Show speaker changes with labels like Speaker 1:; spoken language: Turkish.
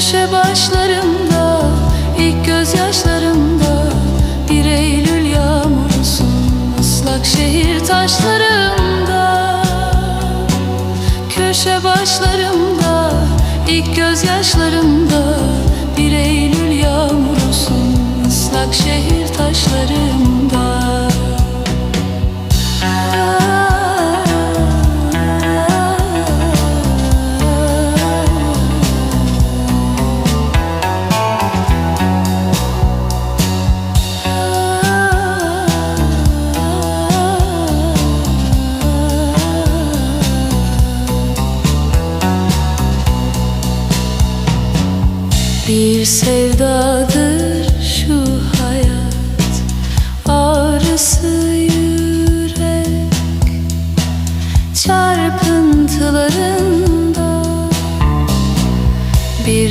Speaker 1: Köşe başlarımda ilk gözyaşlarımda Bir Eylül yağmurusun ıslak şehir taşlarımda Köşe başlarımda ilk gözyaşlarımda Bir Eylül yağmurusun ıslak şehir taşlarımda Bir sevdadır şu hayat. Ağrısı yürek. Çarpıntılarında Bir